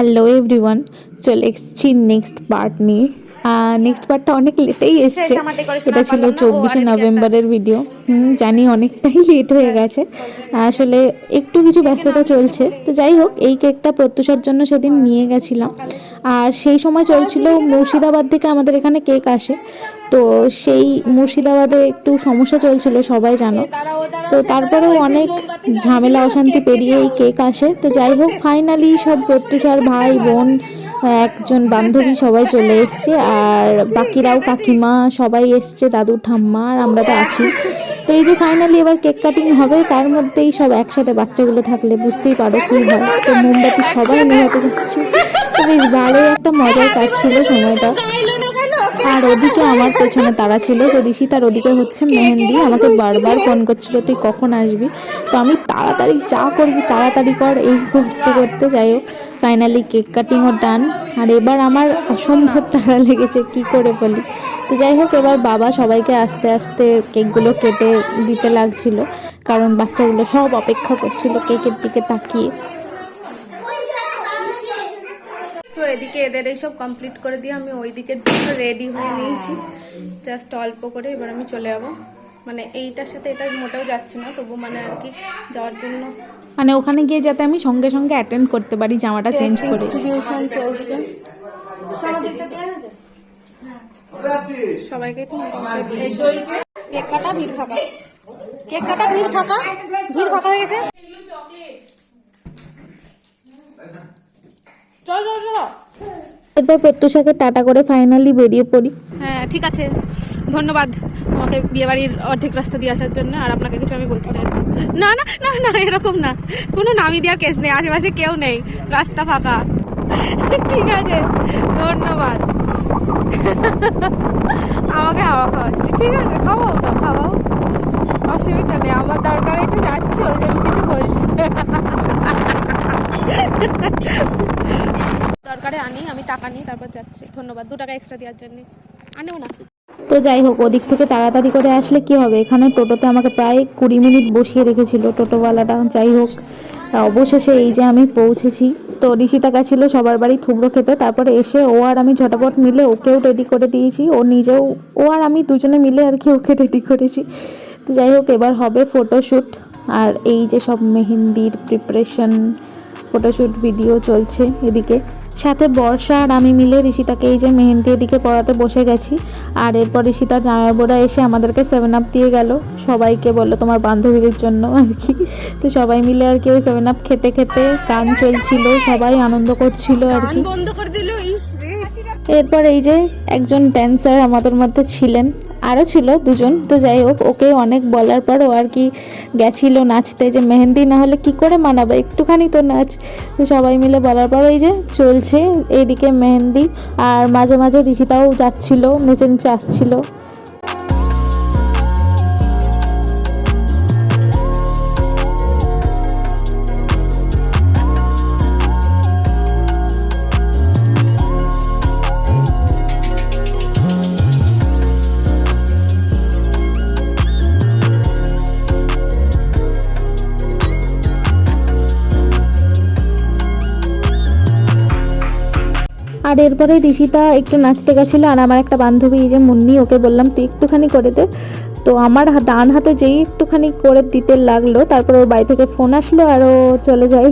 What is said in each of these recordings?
Hello everyone চলে এসেছি next part নিয়ে নেক্সট পার্টটা অনেক লেটেই এসছে। আর ছিল চব্বিশে নভেম্বরের ভিডিও হুম জানি অনেকটাই লেট হয়ে গেছে। আসলে একটু কিছু ব্যস্ততা চলছে। তো যাই হোক এই কেকটা প্রত্যুষার জন্য সেদিন নিয়ে গেছিলাম। আর সেই সময় চলছিল মুর্শিদাবাদ থেকে আমাদের এখানে কেক আসে। তো সেই মুর্শিদাবাদে একটু সমস্যা চলছিল সবাই জানো। তো তারপরেও অনেক ঝামেলা অশান্তি পেরিয়ে এই কেক আসে। তো যাই হোক ফাইনালি সব প্রত্যুষার ভাই বোন একজন বান্ধবী সবাই চলে এসছে আর বাকিরাও কাকিমা সবাই এসছে দাদু ঠাম্মা আর আমরা তো আছি। তো এই যে ফাইনালি এবার কেক কাটিং হবে তার মধ্যেই সব একসাথে বাচ্চাগুলো থাকলে বুঝতেই পারো কি হয়। তো মোমবাতি সবাই নেভাতে যাচ্ছে। তো বেশ ভালোই একটা মজার কাজ ছিল সময়টা। আর ওদিকে আমার পেছনে তারা ছিল যে ঋষি তার ওদিকে হচ্ছে মেহেন্দি, আমাকে বারবার ফোন করছিল, তুই কখন আসবি? তো আমি তাড়াতাড়ি যা করবি তাড়াতাড়ি কর, এই করতে করতে যাই হোক ফাইনালি কেক কাটিংও ডান আর এবার আমার অসম্ভব তারা লেগেছে, কি করে বলি? তো যাই হোক, এবার বাবা সবাইকে আস্তে আস্তে কেকগুলো কেটে দিতে লাগছিল, কারণ বাচ্চাগুলো সব অপেক্ষা করছিল কেকের দিকে তাকিয়ে। তো এদিকে এদের এইসব কমপ্লিট করে দিয়ে আমি ওই দিকের জন্য রেডি হয়ে নিয়েছি। জাস্ট অল্প করে এবার আমি চলে যাব। মানে এইটার সাথে এটা মোটেও যাচ্ছে না তবু মানে আর কি যাওয়ার জন্য। মানে ওখানে গিয়ে যাতে আমি সঙ্গে সঙ্গে অ্যাটেন্ড করতে পারি জামাটা চেঞ্জ করে। ডিস্ট্রিবিউশন চলছে। সবাইকে তো কেক কাটা ভিড় ফাঁকা। কেক কাটা ভিড় ফাঁকা? ভিড় ফাঁকা হয়ে গেছে? চল চল চল। এরপর প্রত্যুষাকে টাটা করে ফাইনালি বেরিয়ে পড়ি। হ্যাঁ ঠিক আছে। ধন্যবাদ আমাকে বিয়ে বাড়ির অর্ধেক রাস্তা দিয়ে আসার জন্য আর আপনাকে কিছু আমি বলতে চাই না। না না না এরকম না। কোনো নামি দেওয়ার কেস নেই আশেপাশে কেউ নেই। রাস্তা ফাঁকা। ঠিক আছে ধন্যবাদ। আমাকে হাওয়া খাওয়াচ্ছে ঠিক আছে খাওয়াও না খাওয়াও অসুবিধা নেই আমার দরকারই তো যাচ্ছে ওই জন্য কিছু বলছি দরকারে আনি, আমি টাকা নিই তারপর যাচ্ছি। ধন্যবাদ, দু টাকা এক্সট্রা দেওয়ার জন্য। আনেও না। তো যাই হোক, ওদিক থেকে তাড়াতাড়ি করে আসলে কি হবে? এখানে টোটোতে আমাকে প্রায় কুড়ি মিনিট বসিয়ে রেখেছিল টোটোওয়ালাটা। যাই হোক, অবশেষে এই যে আমি পৌঁছেছি। তো ঋষিতা গেছিল সবার বাড়ি থুবড়ো খেতে। তারপরে এসে ও আর আমি ঝটাপট মিলে ওকেও রেডি করে দিয়েছি। ও নিজেও, ও আর আমি দুজনে মিলে আর কি ওকে রেডি করেছি। তো যাই হোক, এবার হবে ফটোশ্যুট আর এই যে সব মেহেন্দির প্রিপারেশন ফটোশ্যুট ভিডিও চলছে এদিকে। সাথে বর্ষা আর আমি মিলে ঋষিতাকে এই যে মেহেন্দি এদিকে পড়াতে বসে গেছি। আর এরপর ঋষিতার জামাইবাবুরা এসে আমাদেরকে সেভেন আপ দিয়ে গেল। সবাইকে বলল তোমার বান্ধবীদের জন্য আর কি। তো সবাই মিলে আর কি ওই সেভেন আপ খেতে খেতে গান চলছিল সবাই আনন্দ করছিল আর কি। এরপর এই যে একজন ড্যান্সার আমাদের মধ্যে ছিলেন। আরও ছিল দুজন। তো যাই হোক, ওকে অনেক বলার পরও আর কি গেছিল নাচতে যে মেহেন্দি না হলে কি করে মানাবে? একটুখানি তো নাচ। তো সবাই মিলে বলার পর ওই যে চলছে, এইদিকে মেহেন্দি। আর মাঝে মাঝে ঋষিতাও যাচ্ছিল নেচে নেচে আসছিল। আর এরপরে ঋষিতা একটু নাচতে গেছিল, আর আমার একটা বান্ধবী, এই যে মুন্নি, ওকে বললাম, তুই একটুখানি করে দে। তো আমার ডান হাতে যেই একটুখানি করে দিতে লাগল, তারপর ওর বাড়ি থেকে ফোন আসলো, আর ও চলে যাই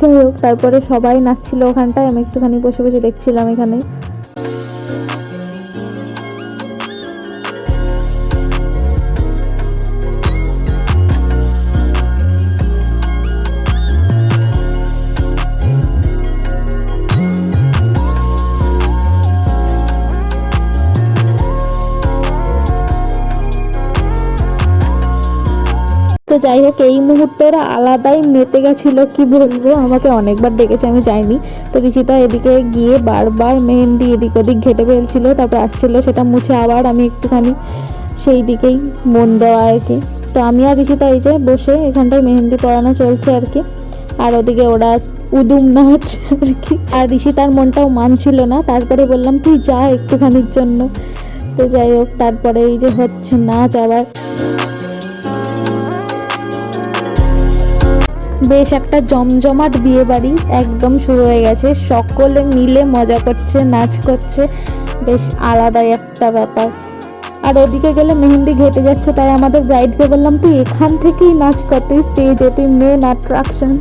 যাই হোক, তারপরে সবাই নাচছিল ওখানটায়, আমি একটুখানি বসে বসে দেখছিলাম এখানে। তো যাই হোক, এই মুহূর্তে ওরা আলাদাই মেতে গেছিল, কি বলব? আমাকে অনেকবার ডেকেছে আমি যাইনি। তো ঋষিতা এদিকে গিয়ে বারবার মেহেন্দি এদিক ওদিক ঘেটে ফেলছিল, তারপর আসছিল, সেটা মুছে আবার আমি একটুখানি সেই দিকেই মন দেওয়া আর কি। তো আমি আর ঋষিতা এই যে বসে এখানটায় মেহেন্দি পড়ানো চলছে আর কি। আর ওদিকে ওরা উদুম নাচ আর কি। আর ঋষি তার মনটাও মানছিল না, তারপরে বললাম, তুই যা একটুখানির জন্য। তো যাই হোক, তারপরে এই যে হচ্ছে নাচ আবার। বেশ একটা জমজমাট বিয়ে বাড়ি একদম শুরু হয়ে গেছে। সকলে মিলে মজা করছে, নাচ করছে। বেশ আলাদাই একটা ব্যাপার। আর ওদিকে গেলে মেহেন্দি ঘেটে যাচ্ছে, তাই আমাদের ব্রাইডকে বললাম, তুই এখান থেকেই নাচ কর তুই স্টেজে তুই মেন অ্যাট্রাকশন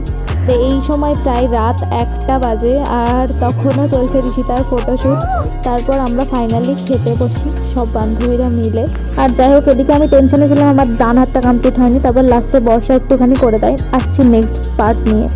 এই সময় প্রায় রাত একটা বাজে আর তখনও চলছে ঋষিতার ফটোশ্যুট তারপর আমরা ফাইনালি খেতে বসি, সব বান্ধবীরা মিলে। আর যাই হোক, এদিকে আমি টেনশনে ছিলাম, আমার ডান হাতটা কমপ্লিট হয়নি। তারপর লাস্টে বর্ষা একটুখানি করে দেয়। আসছি নেক্সট পার্ট নিয়ে।